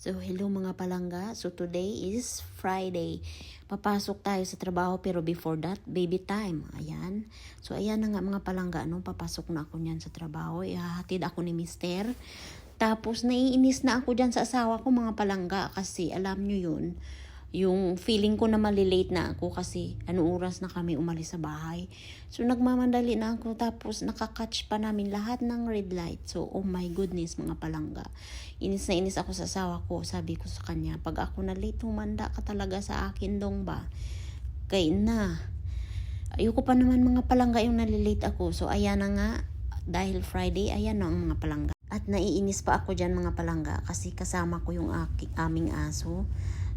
So, hello mga palangga. So, today is Friday. Papasok tayo sa trabaho pero before that, baby time. Ayan. So, ayan na nga mga palangga. No? Papasok na ako niyan sa trabaho. Ihahatid ako ni mister. Tapos, naiinis na ako dyan sa asawa ko mga palangga. Kasi, alam nyo yun, yung feeling ko na malilate na ako kasi ano oras na kami umalis sa bahay. So nagmamandali na ako tapos nakakatch pa namin lahat ng red light. So oh my goodness mga palangga. Inis na inis ako sa asawa ko. Sabi ko sa kanya, pag ako na late humanda ka talaga sa akin dong ba? Kay na. Ayoko pa naman mga palangga yung nalilate ako. So ayan na nga, dahil Friday, ayan na ang mga palangga. At naiinis pa ako dyan mga palangga kasi kasama ko yung aki, aming aso.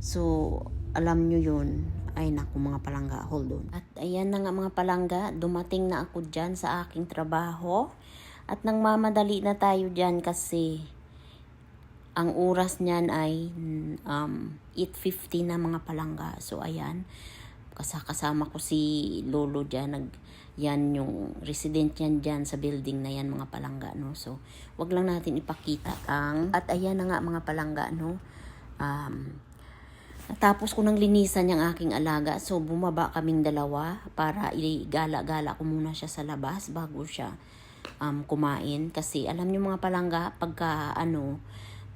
So, alam nyo yun. Ay naku mga palangga, hold on. At ayan na nga mga palangga, dumating na ako dyan sa aking trabaho. At nang mamadali na tayo dyan kasi ang oras niyan ay um, 8.50 na mga palangga. So ayan, kasama ko si Lolo dyan. Nag, yan yung resident yan dyan sa building na yan mga palangga. No? So, wag lang natin ipakita ang... At ayan na nga mga palangga. No? Um, Natapos ko nang linisan yung aking alaga. So, bumaba kaming dalawa para igala-gala ko muna siya sa labas bago siya um, kumain. Kasi alam niyo mga palangga, pagka ano,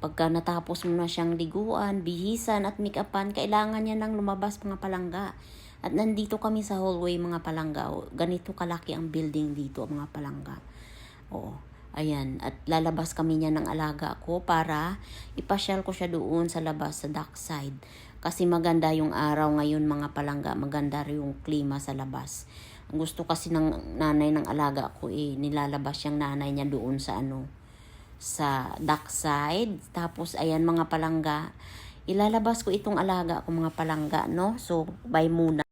pagka natapos mo na siyang liguan, bihisan at make-upan, kailangan niya nang lumabas mga palangga. At nandito kami sa hallway mga palangga. Ganito kalaki ang building dito mga palangga. Oo. Ayan, at lalabas kami niya ng alaga ko para ipasyal ko siya doon sa labas sa dock side. Kasi maganda yung araw ngayon mga palangga, maganda rin yung klima sa labas. Ang gusto kasi ng nanay ng alaga ko eh, nilalabas yung nanay niya doon sa ano, sa dock side. Tapos ayan mga palangga, ilalabas ko itong alaga ko mga palangga, no? So, bye muna.